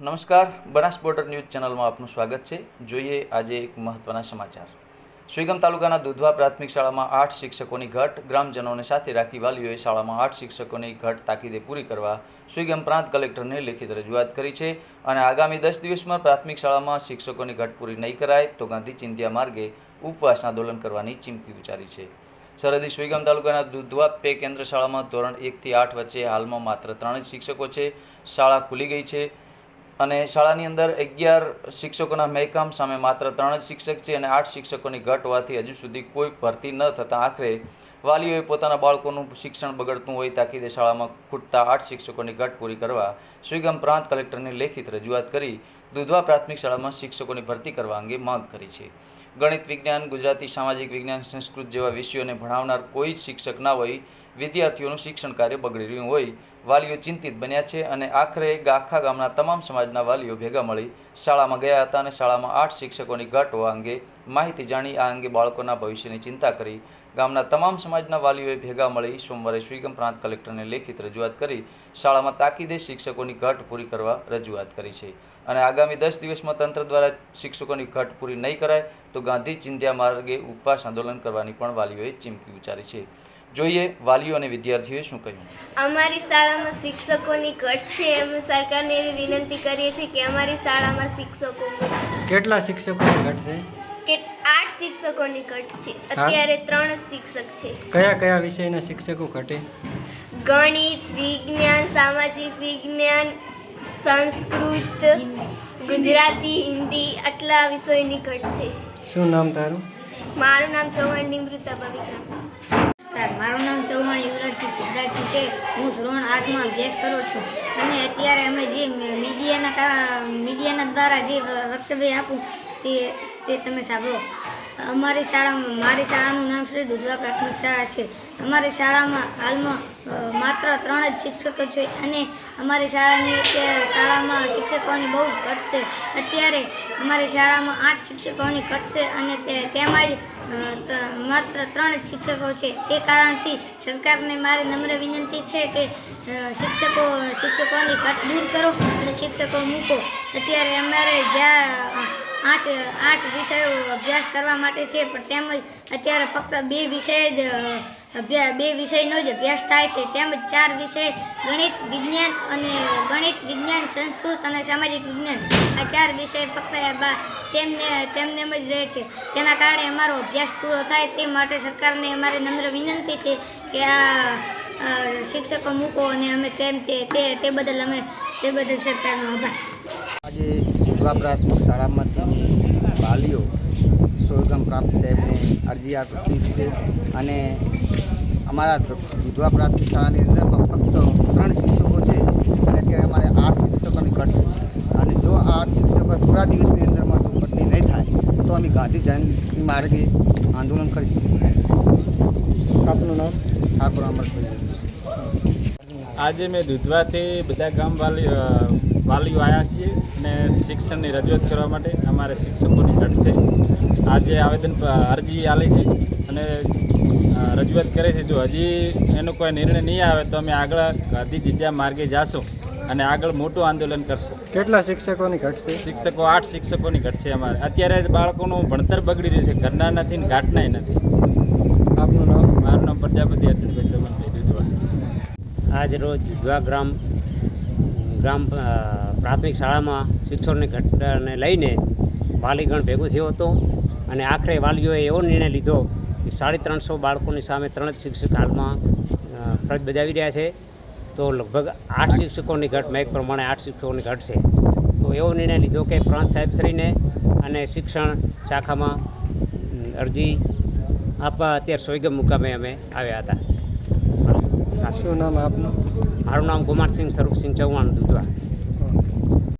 નમસ્કાર, Banas border news ચેનલમાં આપનું સ્વાગત છે. જોઈએ આજે એક મહત્વના સમાચાર. સુઈગમ તાલુકાના દુધવા પ્રાથમિક શાળામાં આઠ શિક્ષકોની ઘટ, ગ્રામજનોને સાથે રાખી વાલીઓએ શાળામાં આઠ શિક્ષકોની ઘટ તાકીદે પૂરી કરવા સુઈગમ પ્રાંત કલેક્ટરને લેખિત રજૂઆત કરી છે અને આગામી દસ દિવસમાં પ્રાથમિક શાળામાં શિક્ષકોની ઘટ પૂરી નહીં કરાય તો ગાંધી ચિંધ્યા માર્ગે ઉપવાસ આંદોલન કરવાની ચીમકી ઉચ્ચારી છે. સરહદી સુઈગામ તાલુકાના દુધવા પે કેન્દ્ર શાળામાં ધોરણ એકથી આઠ વચ્ચે હાલમાં માત્ર ત્રણ શિક્ષકો છે. શાળા ખુલી ગઈ છે. અને શાળાની અંદર અગિયાર શિક્ષકોના મહેકામ સામે માત્ર ત્રણ જ શિક્ષક છે અને આઠ શિક્ષકોની ઘટ હોવાથી હજુ સુધી કોઈ ભરતી ન થતાં આખરે વાલીઓએ પોતાના બાળકોનું શિક્ષણ બગડતું હોય તાકીદે શાળામાં ખૂટતા આઠ શિક્ષકોની ઘટ પૂરી કરવા સુઈગામ પ્રાંત કલેક્ટરને લેખિત રજૂઆત કરી દુધવા પ્રાથમિક શાળામાં શિક્ષકોની ભરતી કરવા અંગે માંગ કરી છે. ગણિત વિજ્ઞાન, ગુજરાતી સામાજિક વિજ્ઞાન, સંસ્કૃત જેવા વિષયોને ભણાવનાર કોઈ જ શિક્ષક ના હોય, વિદ્યાર્થીઓનું શિક્ષણ કાર્ય બગડી રહ્યું હોય વાલીઓ ચિંતિત બન્યા છે અને આખરે આખા ગામના તમામ સમાજના વાલીઓ ભેગા મળી શાળામાં ગયા હતા અને શાળામાં આઠ શિક્ષકોની ઘટ અંગે માહિતી જાણી આ અંગે બાળકોના ભવિષ્યની ચિંતા કરી. ગામના તમામ સમાજના વાલીઓએ ભેગા મળી સોમવારે સુઈગમ પ્રાંત કલેક્ટરને લેખિત રજૂઆત કરી શાળામાં તાકીદે શિક્ષકોની ઘટ પૂરી કરવા રજૂઆત કરી છે. અને આગામી દસ દિવસમાં તંત્ર દ્વારા શિક્ષકોની ઘટ પૂરી નહીં કરાય તો ગાંધી ચિંધ્યા માર્ગે ઉપવાસ આંદોલન કરવાની પણ વાલીઓએ ચીમકી ઉચ્ચારી છે. જોઈએ વાલીઓ અને વિદ્યાર્થીઓએ શું કહ્યું? અમારી શાળામાં શિક્ષકોની ઘટ છે અમે સરકારને એવી વિનંતી કરીએ છીએ કે અમારી શાળામાં શિક્ષકો કેટલા શિક્ષકોની ઘટ છે? કે આઠ શિક્ષકોની ઘટ છે. અત્યારે ત્રણ જ શિક્ષક છે. કયા કયા વિષયના શિક્ષકો ઘટે? ગણિત વિજ્ઞાન સામાજિક વિજ્ઞાન સંસ્કૃત ગુજરાતી હિન્દી આટલા વિષયની ઘટ છે. શું નામ તારું? મારું નામ ચૌહાણ નિમૃતા પવિક્રમ નમસ્કાર, મારું નામ ચૌહાણ યુવરાજસિંહ સિદ્ધાર્થી છે. હું ધોરણ આઠમાં અભ્યાસ કરું છું. અને અત્યારે અમે જે મીડિયાના મીડિયાના દ્વારા જે વક્તવ્ય આપું તે તે તમે સાંભળો. અમારી શાળામાં, મારી શાળાનું નામ શ્રી દુધવા પ્રાથમિક શાળા છે. અમારી શાળામાં હાલમાં માત્ર ત્રણ જ શિક્ષકો છે અને અમારી શાળાની શાળામાં શિક્ષકોની બહુ જ ઘટ છે. અત્યારે અમારી શાળામાં આઠ શિક્ષકોની ઘટ છે અને તેમાં જ માત્ર ત્રણ જ શિક્ષકો છે. તે કારણથી સરકારને મારી નમ્ર વિનંતી છે કે શિક્ષકો, શિક્ષકોની ઘટ દૂર કરો અને શિક્ષકો મૂકો. અત્યારે અમારે જ્યાં આઠ આઠ વિષયો અભ્યાસ કરવા માટે છે, પણ તેમજ અત્યારે ફક્ત બે વિષય જ અભ્યાસ બે વિષયનો જ અભ્યાસ થાય છે. તેમજ ચાર વિષય, ગણિત, વિજ્ઞાન અને ગણિત, વિજ્ઞાન, સંસ્કૃત અને સામાજિક વિજ્ઞાન. આ ચાર વિષય ફક્ત તેમને તેમને જ રહે છે. તેના કારણે અમારો અભ્યાસ પૂરો થાય તે માટે સરકારને અમારી નમ્ર વિનંતી છે કે આ શિક્ષકો મૂકો અને અમે તેમ તે બદલ અમે, તે બદલ સરકારનો આભાર. આજે દુધવા પ્રાથમિક શાળામાંથી વાલીઓ સોયગામ પ્રાપ્ત સાહેબને અરજી આપી છે અને અમારા દુધવા પ્રાથમિક શાળાની અંદરમાં ફક્ત ત્રણ શિક્ષકો છે અને ત્યાં અમારે આઠ શિક્ષકોની ઘટ છે. અને જો આઠ શિક્ષકો થોડા દિવસની અંદરમાં જો ભરતી નહીં થાય તો અમે ગાંધી જયંતિ માર્ગે આંદોલન કરીશું. આપનું નામ? ઠાકોર અમરભાઈ. આજે મેં દુધવાથી બધા ગામ વાલી અ, વાલીઓ આવ્યા છીએ અને શિક્ષણની રજૂઆત કરવા માટે અમારે શિક્ષકોની ઘટ છે. આજે આવેદન પ- અરજી આલી છે અને રજૂઆત કરે છે. જો હજી એનો કોઈ નિર્ણય નહીં આવે તો અમે આગળ ગાંધી જગ્યા માર્ગે જાશું અને આગળ મોટું આંદોલન કરશું. કેટલા શિક્ષકોની ઘટ છે? શિક્ષકો આઠ શિક્ષકોની ઘટ છે અમારે. અત્યારે જ બાળકોનું ભણતર બગડી રહ્યું છે. ઘરના નથી ને ઘાટનાય નથી. આપનું નામ? મારું નામ પ્રજાપતિ અર્જુનભાઈ ચમનભાઈ દુધવા આજ રોજ દુધવા ગ્રામ ગ્રામ પ્રાથમિક શાળામાં શિક્ષકોની ઘટનાને લઈને વાલીગણ ભેગું થયો હતો અને આખરે વાલીઓએ એવો નિર્ણય લીધો કે સાડી ત્રણસો બાળકોની સામે ત્રણ જ શિક્ષક હાલમાં ફરજ બજાવી રહ્યા છે. તો લગભગ આઠ શિક્ષકોની ઘટ, મેં પ્રમાણે આઠ શિક્ષકોની ઘટ છે. તો એવો નિર્ણય લીધો કે પ્રાંત સાહેબશ્રીને અને શિક્ષણ શાખામાં અરજી આપવા અત્યારે સોયગમ મુકામે અમે આવ્યા હતા. શું નામ આપનું? મારું નામ કુમારસિંહ સ્વરૂપસિંહ ચૌહાણ દુધવા.